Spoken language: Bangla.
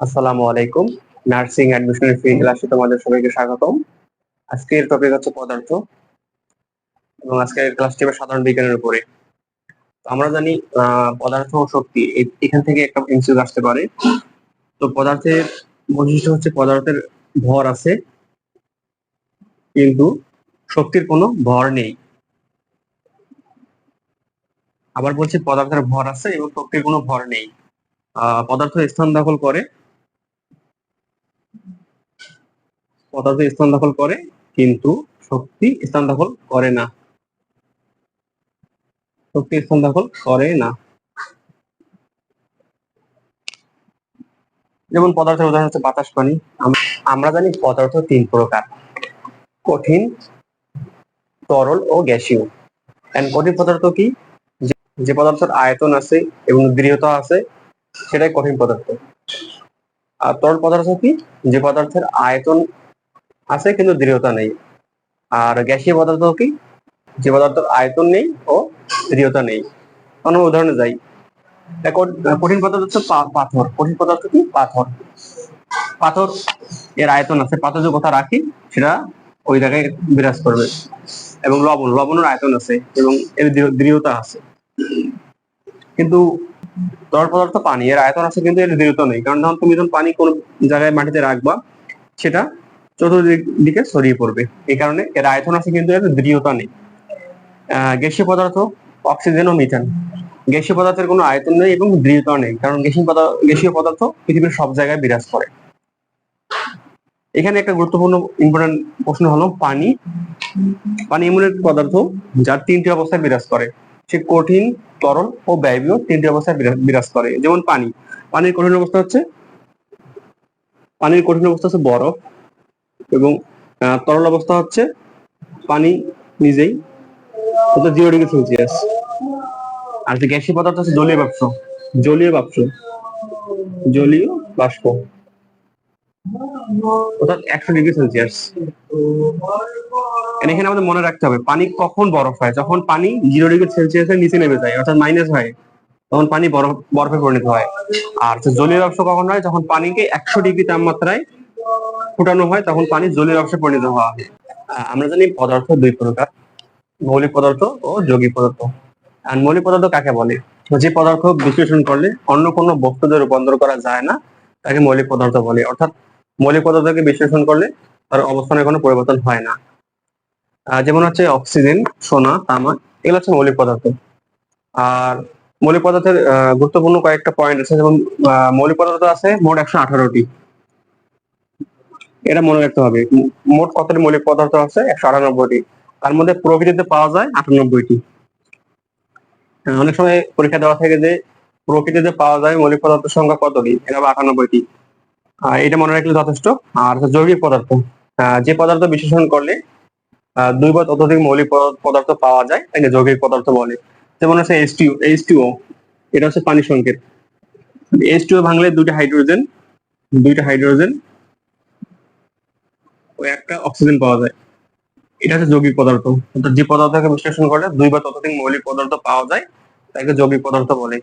আসসালামু আলাইকুম। নার্সিং অ্যাডমিশনের ফ্রি ক্লাসে তোমাদের সবাইকে স্বাগতম। আজকের টপিক হচ্ছে পদার্থ এবং আজকের ক্লাসটি সাধারণ বিজ্ঞানের উপরে। আমরা জানি পদার্থ ও শক্তি এখান থেকে একটা এমসিকিউ আসতে পারে। তো পদার্থের বৈশিষ্ট্য হচ্ছে পদার্থের ভর আছে, কিন্তু শক্তির কোনো ভর নেই। আবার বলছি পদার্থের ভর আছে এবং শক্তির কোনো ভর নেই। পদার্থ স্থান দখল করে পদার্থ স্থান দখল করে, কিন্তু শক্তি স্থান দখল করে না। শক্তি স্থান দখল করে না। যেমন পদার্থের উদাহরণ হচ্ছে বাতাস পানি। আমরা জানি পদার্থ তিন প্রকার। কঠিন, তরল ও গ্যাসীয়। কঠিন পদার্থ কি? যে পদার্থের আয়তন আছে এবং দৃঢ়তা আছে, সেটাই কঠিন পদার্থ। আর তরল পদার্থ কি? যে পদার্থের আয়তন আছে কিন্তু দৃঢ়তা নেই। আর গ্যাসীয় পদার্থ কি? যে পদার্থের আয়তন নেই ও দৃঢ়তা নেই। অন্য উদাহরণে যাই। কঠিন পদার্থ হচ্ছে পাথর। কঠিন পদার্থ কি? পাথর। পাথর, এর আয়তন আছে। পাথর যে কথা রাখি, সেটা ওই জায়গায় বিরাজ করবে। এবং লবণ, লবণের আয়তন আছে এবং এর দৃঢ়- দৃঢ়তা আছে। কিন্তু তরল পদার্থ পানি, এর আয়তন আছে কিন্তু এর দৃঢ়তা নেই। কারণ ধরুন তুমি যখন পানি কোনো জায়গায় মাটিতে রাখবা, সেটা চতুর্দিক দিকে ছড়িয়ে পড়বে। এই কারণে এর আয়তন আছে কিন্তু এর দৃঢ়তা নেই। গ্যাসীয় পদার্থ অক্সিজেন ও মিথেন। গ্যাসীয় পদার্থের কোনো আয়তন নেই এবং দৃঢ়তা নেই, কারণ গ্যাসীয় পদার্থ গ্যাসীয় পদার্থ পৃথিবীর সব জায়গায় বিরাজ করে। এখানে একটা গুরুত্বপূর্ণ ইম্পর্টেন্ট প্রশ্ন হলো, পানি পানি এমন এক পদার্থ যার তিনটি অবস্থায় বিরাজ করে। সে কঠিন, তরল ও ব্যয়বীয় তিনটি অবস্থায় বিরা- বিরাজ করে। যেমন পানি, পানির কঠিন অবস্থা হচ্ছে, পানির কঠিন অবস্থা হচ্ছে বরফ। এবং তরল অবস্থা হচ্ছে পানি নিজেই। অর্থাৎ জিরো ডিগ্রি সেলসিয়াস। আর যে গ্যাসীয় পদার্থ হচ্ছে জলীয় বাষ্প। জলীয় বাষ্প। জলীয় বাষ্প। অর্থাৎ একশো ডিগ্রি সেলসিয়াস। এখানে আমাদের মনে রাখতে হবে, পানি কখন বরফ হয়? যখন পানি জিরো ডিগ্রি সেলসিয়াসের নিচে নেমে যায়, অর্থাৎ মাইনাস হয়, তখন পানি বরফ, বরফে পরিণত হয়। আর জলীয় বাষ্প কখন হয়? যখন পানিকে একশো ডিগ্রি তাপমাত্রায় ফুটানো হয়, তখন পানি জলীয় অংশে পরিণত হওয়া হয়। আমরা জানি পদার্থ দুই প্রকার, মৌলিক পদার্থ ও যৌগিক পদার্থ। আর মৌলিক পদার্থ কাকে বলে? যে পদার্থ বিশ্লেষণ করলে অন্য কোনো বস্তুতে রূপান্তর করা যায় না, তাকে মৌলিক পদার্থ বলে। অর্থাৎ মৌলিক পদার্থকে বিশ্লেষণ করলে তার অবস্থানে কোনো পরিবর্তন হয় না। যেমন হচ্ছে অক্সিজেন, সোনা, তামা, এগুলো হচ্ছে মৌলিক পদার্থ। আর মৌলিক পদার্থের গুরুত্বপূর্ণ কয়েকটা পয়েন্ট আছে। যেমন মৌলিক পদার্থ আছে মোট একশো আঠারোটি। এটা মনে রাখতে হবে। মোট কতটি মৌলিক পদার্থ আছে? একশো আটানব্বইটি। তার মধ্যে প্রকৃতিতে পাওয়া যায় আটানব্বইটি। অনেক সময় পরীক্ষা দেওয়া থাকে যে প্রকৃতিতে পাওয়া যায় মৌলিক পদার্থের সংখ্যা কতটি? এটা হবে আটানব্বইটি। এটা মনে রাখলে যথেষ্ট। আর যৌগিক পদার্থ। যে পদার্থ বিশ্লেষণ করলে দুই বা ততোধিক মৌলিক পদার্থ পাওয়া যায় তাকে যৌগিক পদার্থ বলে। যেমন হচ্ছে এইচ টু এইচ এটা হচ্ছে পানি সংকেত। এইচ টু ভাঙলে দুইটা হাইড্রোজেন দুইটা হাইড্রোজেন একটা অক্সিজেন পাওয়া যায়। এটা হচ্ছে যৌগিক পদার্থ। যে পদার্থকে বিশ্লেষণ করলে দুই বা ততোধিক মৌলিক পদার্থ পাওয়া যায়, তাকে যৌগিক পদার্থ বলে।